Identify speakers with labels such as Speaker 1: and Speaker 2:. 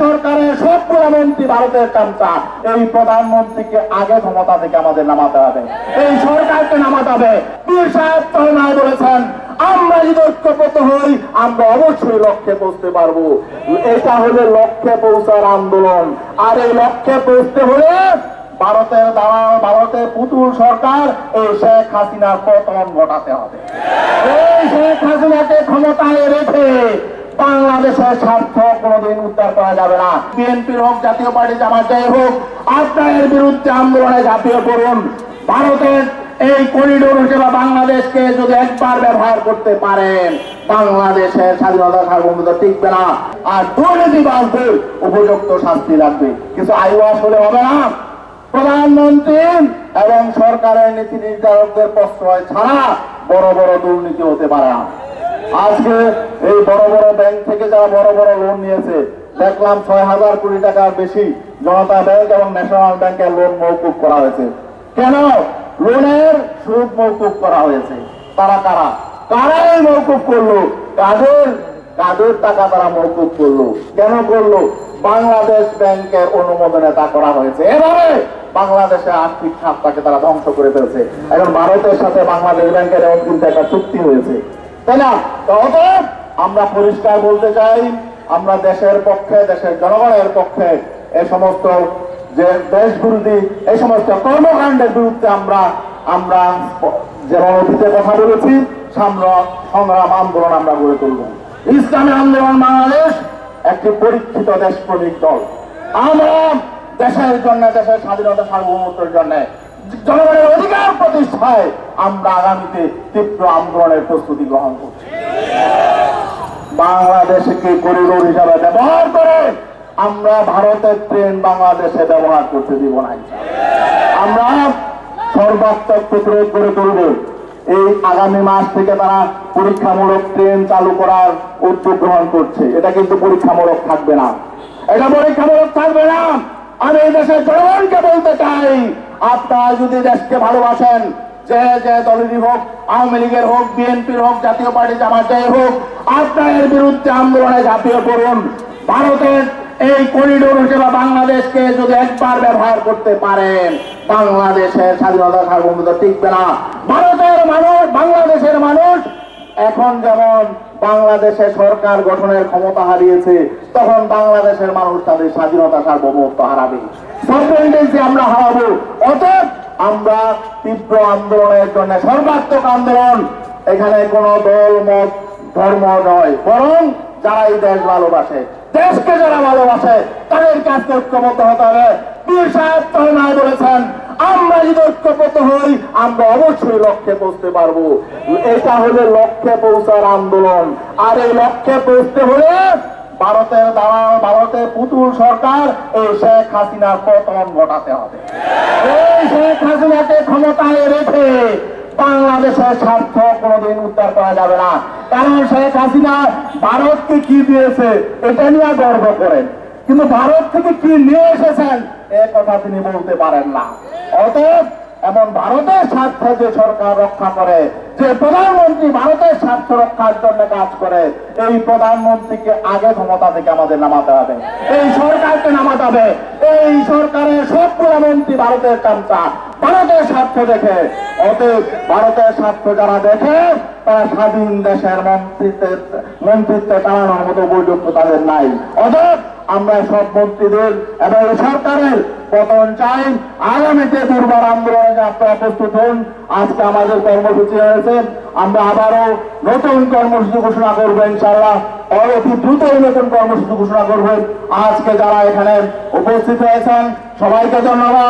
Speaker 1: সরকারের সবগুলো মন্ত্রী ভারতের কামচা এই প্রধানমন্ত্রীকে আগে ক্ষমতা থেকে আমাদের নামাতে হবে। এই সরকারকে নামাতে হবে। পীর সাহেব বলেছেন, আমরা যদি ঐক্যবদ্ধ হই, আমরা অবশ্যই লক্ষ্যে পৌঁছতে পারব। এটা হলো লক্ষ্যে পৌঁছার আন্দোলন। আর এই লক্ষ্যে পৌঁছতে হলে ভারতের দালাল, ভারতের পুতুল সরকার এই শেখ হাসিনার পতন ঘটাতে হবে। এই শেখ হাসিনাকে ক্ষমতায় রেখে বাংলাদেশের স্বার্থ কোনোদিন উদ্ধার করা যাবে না। বিএনপির হোক, জাতীয় পার্টি জামাতের হোক আপনার বিরুদ্ধে আন্দোলনে ঝাঁপিয়ে পড়ুন। ভারতের এই করিডোর হিসেবে বাংলাদেশকে যদি একবার ব্যবহার করতে পারেন, বাংলাদেশের স্বাধীনতা সার্বভৌমত্ব টিকবে না। আর দুর্নীতি দুর্নীতিবাসদের উপযুক্ত শাস্তি লাগবে। কিন্তু আইওয়াস হলে হবে না। প্রধানমন্ত্রী এবং সরকারের নীতি নির্ধারকদের প্রশ্রয় ছাড়া বড় বড় দুর্নীতি হতে পারে না। আজকে এই বড় বড় ব্যাংক থেকে যারা বড় বড় লোন নিয়েছে, দেখলাম ছয় হাজার কোটি টাকার বেশি জনতা ব্যাংক এবং ন্যাশনাল ব্যাংকের লোন মৌকুব করা হয়েছে। কেন? লোনের সুদ মৌকুব করা হয়েছে। তারা কারা? কারাই মৌকুব করল। কাদের? কাদের টাকা তারা মৌকুব করল? কেন করল? বাংলাদেশ ব্যাংকের অনুমোদনে তা করা হয়েছে। এভাবে বাংলাদেশের আর্থিক খাতটাকে তারা ধ্বংস করে ফেলছে। এখন ভারতের সাথে বাংলাদেশ ব্যাংকের এমন কিন্তু একটা চুক্তি হয়েছে। তাই না? অতএব আমরা পরিষ্কার বলতে চাই, আমরা দেশের পক্ষে, দেশের জনগণের পক্ষে এই সমস্ত যে দেশ বিরোধী, এই সমস্ত কর্মকাণ্ডের বিরুদ্ধে আমরা আমরা যেমন অতীতে কথা বলেছি সামনে সংগ্রাম আন্দোলন আমরা গড়ে তুলব। ইসলামী আন্দোলন বাংলাদেশ একটি পরীক্ষিত দেশপ্রেমিক দল। আমরা দেশের জন্য, দেশের স্বাধীনতা সার্বভৌমত্বের জন্য, জনগণের অধিকার প্রতিষ্ঠায় আমরা আগামীতে তীব্র আন্দোলনের প্রস্তুতি গ্রহণ করছি। বাংলাদেশকে করিডোর হিসাবে ব্যবহার করে আমরা ভারতের ট্রেন বাংলাদেশে ব্যবহার করতে দিব না। আমরা সর্বাত্মক প্রতিরোধ করে তুলব। এই আগামী মাস থেকে তারা পরীক্ষামূলক ট্রেন চালু করার উদ্যোগ গ্রহণ করছে। এটা কিন্তু পরীক্ষামূলক থাকবে না। এটা পরীক্ষামূলক থাকবে না। আমি এই দেশের জনগণকে বলতে চাই, আপনারা যদি দেশকে ভালোবাসেন বাংলাদেশকে যদি একবার ব্যবহার করতে পারেন, বাংলাদেশের স্বাধীনতা সার্বভৌমত্ব টিকবে না। ভারতের মানুষ, বাংলাদেশের মানুষ এখন যেমন বাংলাদেশে সরকার গঠনের ক্ষমতা হারিয়েছে, তখন বাংলাদেশের মানুষ তাদের স্বাধীনতা সার্বভৌমত্ব হারাবে। আমরা হারাবো। অতএব আমরা তীব্র আন্দোলনের জন্য সর্বাত্মক আন্দোলন। এখানে কোনো দল, মত, ধর্ম নয়। বরং যারা এই দেশ ভালোবাসে, দেশকে যারা ভালোবাসে তাদের কাছে ঐক্যবদ্ধ হতে হবে। পীর বলেছেন, আমরা যদি ঐক্যবদ্ধ হই, আমরা অবশ্যই লক্ষ্যে পৌঁছতে পারব। এটা হলো লক্ষ্যে পৌঁছার আন্দোলন। আর এই লক্ষ্যে পৌঁছতে হলে ভারতের দালাল, ভারতের পুতুল সরকার, এই শেখ হাসিনার পতন ঘটাতে হবে। এই শেখ হাসিনাকে ক্ষমতায় রেখে বাংলাদেশের স্বার্থ কোনোদিন উদ্ধার করা যাবে না। কারণ শেখ হাসিনা ভারতকে কি দিয়েছে, এটা নিয়ে গর্ব করেন। কিন্তু ভারত থেকে কি নিয়ে এসেছেন, এ কথা তিনি বলতে পারেন না। অতএব এমন ভারতের স্বার্থ যে সরকার রক্ষা করে, যে প্রধানমন্ত্রী ভারতের স্বার্থ রক্ষার জন্য কাজ করে, এই প্রধানমন্ত্রীকে আগে ক্ষমতা থেকে আমাদের নামাতে হবে। এই সরকারকে নামাতে হবে। এই সরকারের সবগুলো মন্ত্রী ভারতের কামচা ভারতের স্বার্থ দেখে। অতএব ভারতের স্বার্থ যারা দেখে, তারা স্বাধীন দেশের মন্ত্রিত্বের মন্ত্রিত্বে চালানোর মতো উপযুক্ত তাদের নাই। অতএব আমরা সব মন্ত্রীদের এবং সরকারের পতন চাই। আগামীতে দুর্বার আন্দোলনে আপনারা প্রস্তুত হন। আজকে আমাদের কর্মসূচি হয়েছে আমরা আবারও নতুন কর্মসূচি ঘোষণা করব ইনশাল্লাহ অতি দ্রুতই নতুন কর্মসূচি ঘোষণা করবেন আজকে যারা এখানে উপস্থিত হয়েছেন সবাইকে ধন্যবাদ।